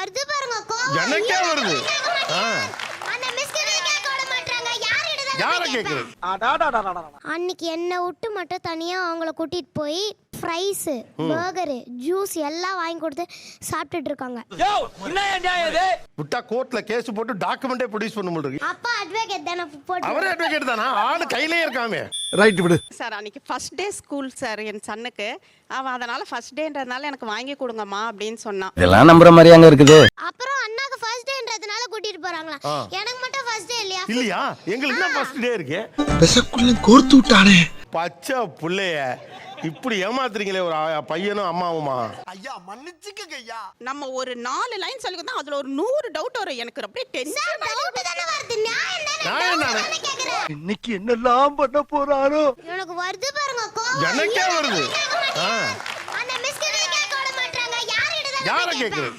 வருது பாருங்க கோவம். எனக்கே வருது. அந்த மிஸ் கிட்ட கேட்க விட மாட்டாங்க யார கேட்பேன்? கேக்குறது அன்னைக்கு என்னை விட்டு மட்டும் தனியா அவங்கள கூட்டிட்டு போய் ஃப்ரைஸ் பர்கரு ஜூஸ் எல்லாம் வாங்கி கொடுத்து சாப்பிட்டுட்டு இருக்காங்க விட்டா கோர்ட்ல கேஸ் போட்டு டாக்குமெண்டே ப்ரொடியூஸ் பண்ண முடியும் அப்பா அட்வொகேட் தானே போட்டு அவரே அட்வொகேட் தானா? ஆளு கையிலே இருக்காமே. ரைட் விடு. சார் அன்னைக்கு ஃபர்ஸ்ட் டே ஸ்கூல் சார் என் சன்னுக்கு. அவன் அதனால ஃபர்ஸ்ட் டேன்றதுனால எனக்கு வாங்கி கொடுங்கம்மா அப்படின்னு சொன்னான். இதெல்லாம் நம்புற மாதிரியாங்க இருக்குது. அப்புறம் அண்ணாக்கு ஃபர்ஸ்ட் டேன்றதுனால கூட்டிட்டு போறாங்களா. எனக்கு மட்டும் ஃபர்ஸ்ட் டே இல்லையா? இல்லையா? எங்களுக்கு தான் ஃபர்ஸ்ட் டே இருக்கு? விசக்குள்ள கோர்த்து விட்டானே. பச்சை புள்ளைய. இப்படி ஏமாத்துறீங்களே ஒரு பையனும் அம்மாவுமா? நம்ம ஒரு நாலு லைன் சொல்லி தான் அதுல ஒரு நூறு டவுட் வரும். எனக்கு அப்படியே டென்ஷன் டவுட் தானே வருது? தானே கேக்குறேன். இன்னைக்கு என்னெல்லாம் பண்ண போறாரோ? எனக்கு வருது பாருங்க கோவம். எனக்கே ஐயோ, வருது. ஆ. அந்த மிஸ் கேட்க மாட்டாங்க யார? கேக்குறது?